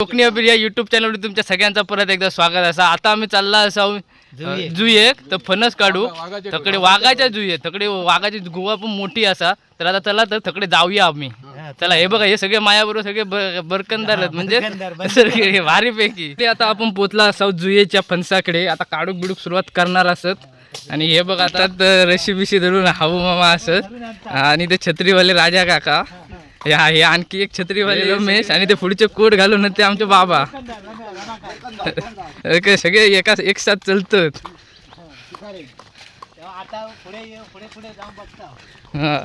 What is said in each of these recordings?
कोकणी अभिर या युट्यूब चॅनलवर तुमच्या सगळ्यांचं परत एकदा स्वागत. असा आता आम्ही चालला असा जुये तर फणस काढू. तकडे वाघाच्या जुये तकडे वाघाची गुवा पण मोठी असा. तर आता चला तर तकडे जाऊया आम्ही. चला. हे बघा हे सगळे मायाबरोबर सगळे बरकंदार म्हणजे सगळे भारीपैकी. ते आता आपण पोचला असाव जुयेच्या फणसाकडे. आता काढूक बिडूक सुरुवात करणार असत. आणि हे बघा आता रशी बिशी धरून हाऊ मामा असत. आणि ते छत्रीवाले राजा काका. हे हा- आणखी एक छत्रीवाले रमेश आणि ते पुढचे कोट घालून ते आमचे बाबा. सगळे एका एक साथ चलतात. हा.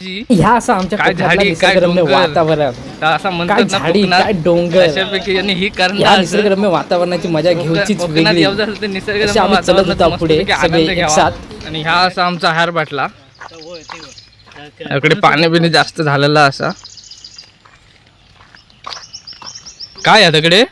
जी, ह्या असं आमच्या काय झाडी, काय निसर्गरम्य डोंगर. वातावरण. असं म्हणतात ना झाडी काय डोंगर? अशापैकी आणि ही कारण या निसर्गरम्य वातावरणाची मजा घेऊचीच वेगळी. येऊ झालं तर निसर्ग असे आम्ही चलत होतो पुढे सगळे एक आणि हा असा आमचा हार बाटला. इकडे पाणी बिणी जास्त झालेला असा. काय आहे तिकडे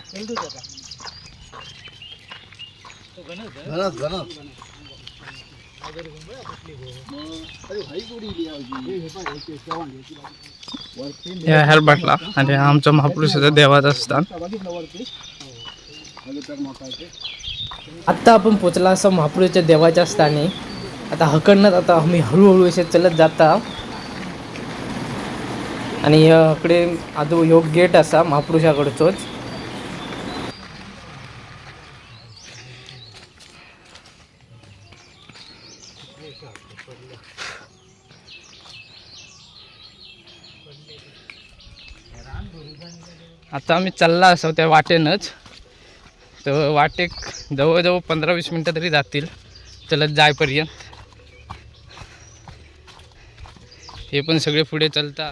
हे हार बाटला आणि आमचा महापुरुषाचा देवाचा स्थान. आता आपण पोचला असं महापुरुषच्या देवाच्या स्थानी. आता हकडनं आता आम्ही हळूहळू असे चलत जाता. आणि इकडे आदो ह्यो गेट असा महापुरुषाकडचोच. आता आम्ही चालला असो त्या वाटेनंच. तर वाटेक जवळजवळ पंधरा वीस मिनटं तरी जातील. चलत जायपर्यंत हे पण सगळे पुढे चालता.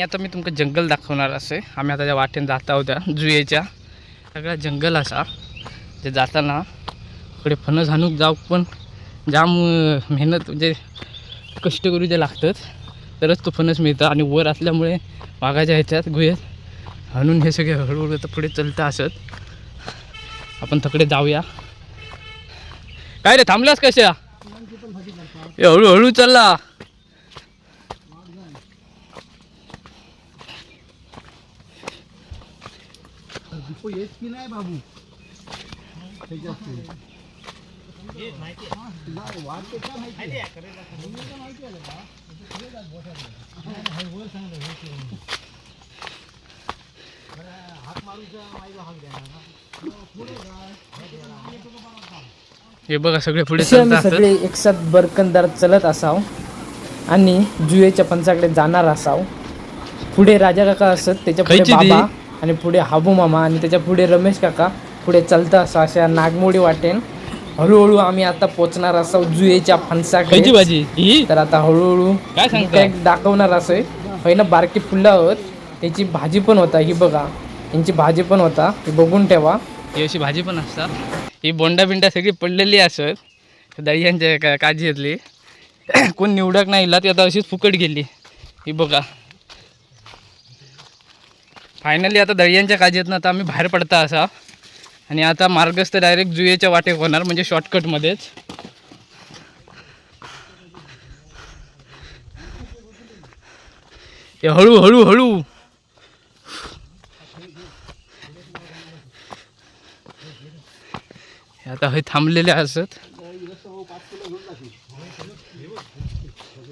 आणि आता मी तुमका जंगल दाखवणार असे. आम्ही आता ज्या वाटेन जाता होत्या जुयेच्या. सगळा जंगल असा. जे जाताना इकडे फणस हाणूक जाऊ पण जाम मेहनत म्हणजे कष्ट करू जे लागतात तरच तो फणस मिळतं. आणि वर असल्यामुळे वाघाच्या ह्याच्यात गुहेत हाणून हे सगळे हळूहळू तर पुढे चलतं असत. आपण तकडे जाऊया. काय रे थांबलास कशा हळूहळू चालला हे बघा सगळे पुढे असे चालत आम्ही असतात. सगळे एकसाथ बरकंदार चलत असाव आणि जुएच्या पंचाकडे जाणार असाव. पुढे राजा काका असत त्याच्या पुढे? बाबा. आणि पुढे हाबू मामा आणि त्याच्या पुढे रमेश काका पुढे चालतं असं अशा नागमोडी वाटेन. हळूहळू आम्ही आता पोचणार असाव जुएच्या फणसाकडे. भाजी? ही? तर आता हळूहळू काय दाखवणार असं पहिलं बारकी फुलं आहोत. त्याची भाजी पण होता ही बघा. यांची भाजी पण होता ही बघून ठेवा. ही अशी भाजी पण असतात. ही बोंडा बिंडा सगळी पडलेली असत. दळ्यांच्या का काजी घेतली. कोण निवडक नाही इला ती आता अशीच फुकट गेली. ही बघा. फायनली आता दळ्यांच्या काजीतनं आता आम्ही बाहेर पडता असा. आणि आता मार्गस्थ डायरेक्ट जुएच्या वाटेक होणार म्हणजे शॉर्टकटमध्येच हे हळू हळू हळू. हे आता हे थांबलेले असत.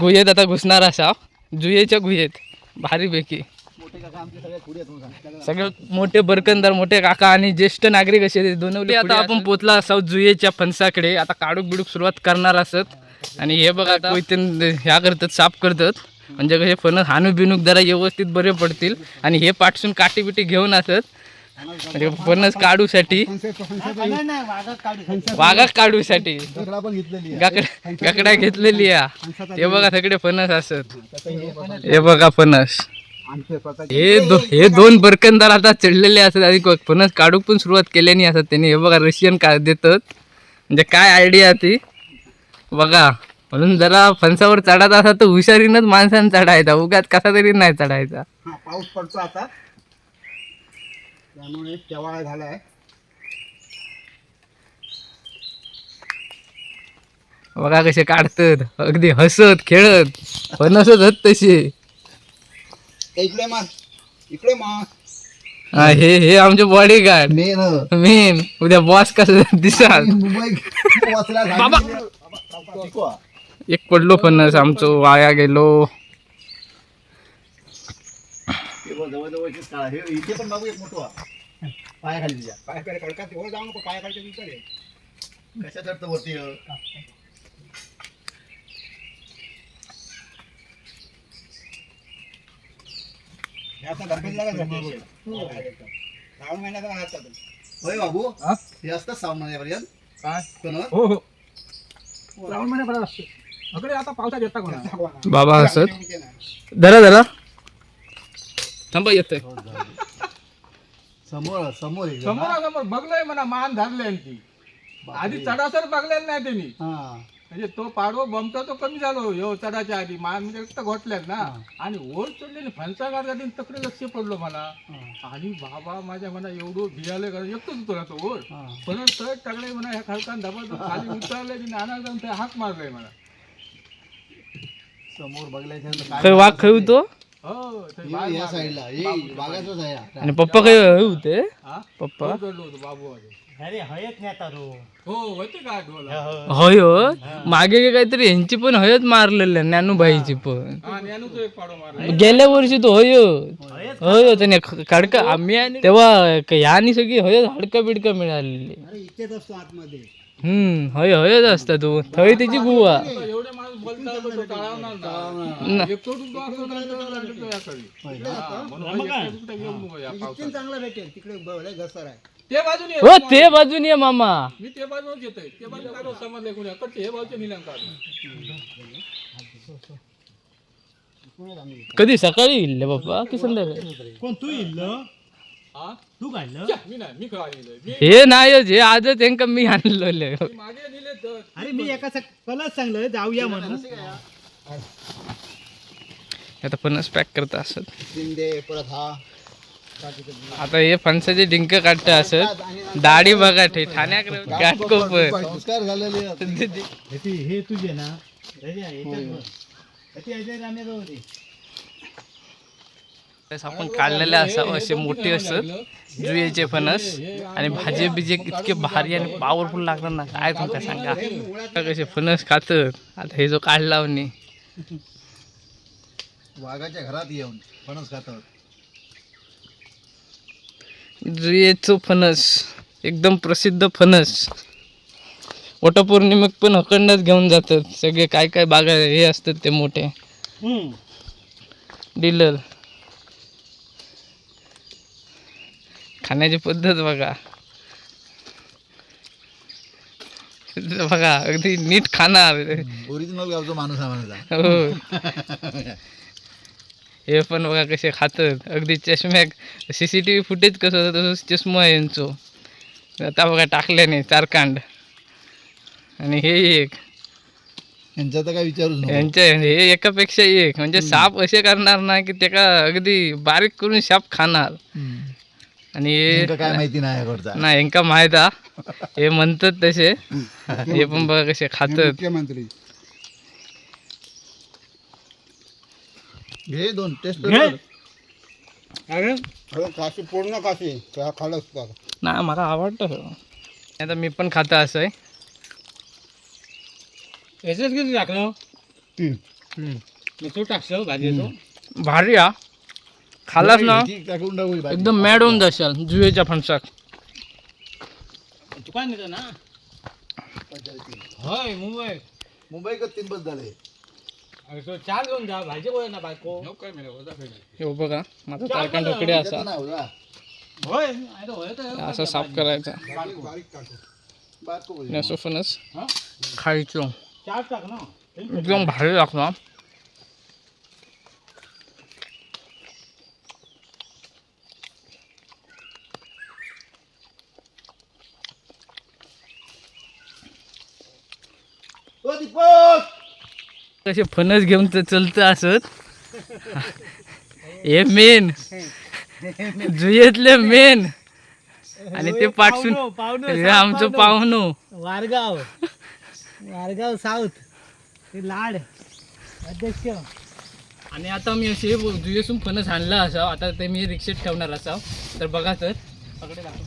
गुहेत आता घुसणार असा. जुयेच्या गुहेत. भारीपैकी. सगळे मोठे बरकंदार मोठे काका आणि ज्येष्ठ नागरिक असे दोनवले आता आपण पोचला असाव जुयेच्या फणसाकडे. आता काढूक बिडूक सुरुवात करणार असत. आणि हे बघा ह्या करतात साफ करतात. म्हणजे कसे फणस हानू बिनूक जरा व्यवस्थित बरे पडतील. आणि हे पाठसून काठी बिटी घेऊन असत. म्हणजे फणस काढूसाठी? वाघाक काढूसाठी. गाकड- गाकडा घेतलेली हे बघा सगळे फणस असत. हे बघा फणस हे दो हे दोन बरकंदार आता चढलेले असतात आणि फणस काढूक पण सुरुवात केल्यानी असतात त्यांनी. हे बघा रशियन का देतात. म्हणजे काय आयडिया ती? बघा म्हणून जरा फणसावर चढायचा असा तर हुशारीनंच माणसानं चढायचा. उगाच कसा तरी नाही चढायचा. पाऊस पडतो आता. त्यामुळे शेवाळा झालाय. बघा कसे काढतात. अगदी हसत खेळत. फणसच हत तसे. इकडे मार. इकडे मार. हा, हे हे आमचे बॉडीगार्ड मेन. मेन. उद्या बॉस कसं दिसाल? मुंबई वाचला. एक पडलो फणस आमचो वाया गेलो. इथे पण बाबू एक मोठं तुझ्या जाऊ नको कशा चढतं वरती? अ? हे आता? श्रावण चालतो. होय बाबू? हे? असतं श्रावण महिन्यापर्यंत? काय? कोणावर? हो हो. श्रावण महिन्यापर्यंत असते. अकडे आता पावसात येता कोणा बाबा हसत धरा धरा. थांबा येतोय. समोर समोर समोर समोर बघलंय म्हणा मान धरले ती. आधी चढासर बघलेलं नाही त्यांनी हा. म्हणजे तो पाडवो बमचा तो कमी झालो यो चढाच्या आधी. मान म्हणजे फक्त घोटल्यात ना. आणि वर चढले फणसा गाडी तकडे लक्ष पडलो मला. हा, आणि बाबा माझ्या मना एवढं भियाले कारण एकटोच होतो ना तो हा. पण सर टाकले म्हणा ह्या खालकान धबा खाली उतरले आणि नाना जाऊन ते हाक मारलाय मला. समोर बघल्याच्या काय वाघ खेळतो हो ते? हे बाहेर या. साईडला. हे हा. आणि पप्पा काही होते? हा? पप्पा? चढलो होतो बाबू आधी. अरे हयत नाही आता रो हो होते का आठवला होय हो. मागे काहीतरी यांची पण हयत मारलेल्या ज्ञानूबाईची पण. हा ज्ञानूचं एक पाडो मारला. गेल्या वर्षी तो होय होय त्याने खडका आम्ही आणि तेव्हा क- ह्यानी सगळी हयत हडका बिडका मिळालेली. अरे इथेच असतो आतमध्ये. हम्म हय हयच असता तो. थंय त्याची बुवा एवढे माणूस बोलतात तो. हा, चांगलं भेटेल. तिकडे घसर आहे. बाजूने ये. हो ते बाजून ये मामा. मी ते बाजूनच येतोय. ते बाजू काढू समजले कोणी? अकडचे हे बाजूचे निलंग काढू कधी सकाळी इल्ले बाप्पा? की संध्याकाळी कोण तू इल्ल हा? तू काढलं मी नाही मी खेळायला मी हे नाही हे आजच यांका मी आणलेलं मी मागे नेले तर अरे मी एका कलच सांगलं जाऊया म्हणून. आता फणस पॅक करत असत. शिंदे परत हा. आता हे फणसाचे डिंक काढत असत. दाढी बघा ठे ठाण्याकडे घाटकोपर संस्कार झालेले आहेत. हे हे तुझे ना अरे याच्यात बघ. ह्याची ह्याच्यात आम्ही जाऊ दे. आपण काढलेले असावं असे मोठे असत जुयेचे फणस आणि भाजी बिजे इतके भारी आणि पॉवरफुल लागणार ना. काय तुमका सांगा? कसे फणस खात. आता हे जो काढला म्हणे वाघाच्या घरात येऊन फणस खातात. जुयेचो फणस. एकदम प्रसिद्ध फणस. वटपौर्णिमेक पण अखंडच घेऊन जातात. सगळे काय काय बागा हे असतात ते मोठे. डीलर. खाण्याची पद्धत बघा. बघा अगदी नीट खाणार. ओरिजिनल गावचा माणूस हो. हे पण बघा कसे खातात. अगदी चष्म्याक C C T V footage कसं होतं तसंच चष्मा आहे यांचो. आता बघा टाकल्याने चार कांड. आणि हे एक. यांचा तर काय विचारूच नको. यांच्या हे एकापेक्षा एक. म्हणजे साप असे करणार ना की त्याका अगदी बारीक करून साप खाणार. आणि हे काय माहिती नाही याकडचा नाही यांका माहीत हा. हे म्हणतात तसे. हे पण बघा कसे खातात. मुख्यमंत्री. घे दोन टेस्ट काशी पूर्ण काशी. खालच नाही मला आवडतं आता मी पण खातं असं आहे. याच्यात किती टाकलं? तू टाकशील भाजीचं भारी हा. खालास ना. एकदम मॅड होऊन जाशाल जुवेच्या फणसाक दुकान येतं ना? होय मुंबई. मुंबई तीन बस झाले? चार घेऊन जा भाजी बोल ना बायको. काय मिळालं वजा काय नाही. हे बघा माझा तारकांड इकडे असा. असं साफ करायचा. असं फणस खायचो. चार टाक ना. एकदम भारी लागतो कसे फणस घेऊन तर चलतं असत हे मेन. जुयेतले मेन. आणि ते पाठसून हे आमचं पाहुणो वारगाव. वारगाव साऊथ. ते लाड. अध्यक्ष. आणि आता मी असे जुयेसून फणस आणला असा आता ते मी रिक्षेत ठेवणार असा तर बघा तर. पकडे दाखव.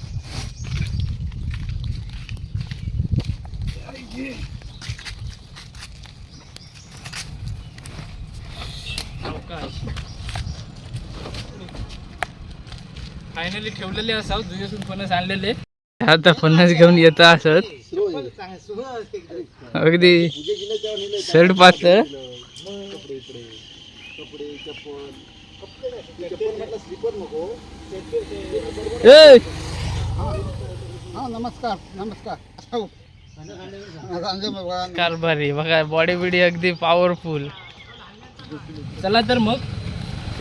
फायनली ठेवलेले असाव जुयेसून फणस आणलेले. आता फणस घेऊन येत असत. अगदी सड पातळ. कपडे इकडे कपडे चप्पल चप्पल म्हटलं स्लीपर नको ए! हा नमस्कार नमस्कार. कारभारी बघा बॉडी बिडी अगदी पॉवरफुल चला तर मग.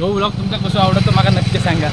हो ब्लॉग तुमचा कसं आवडतो मला नक्की सांगा.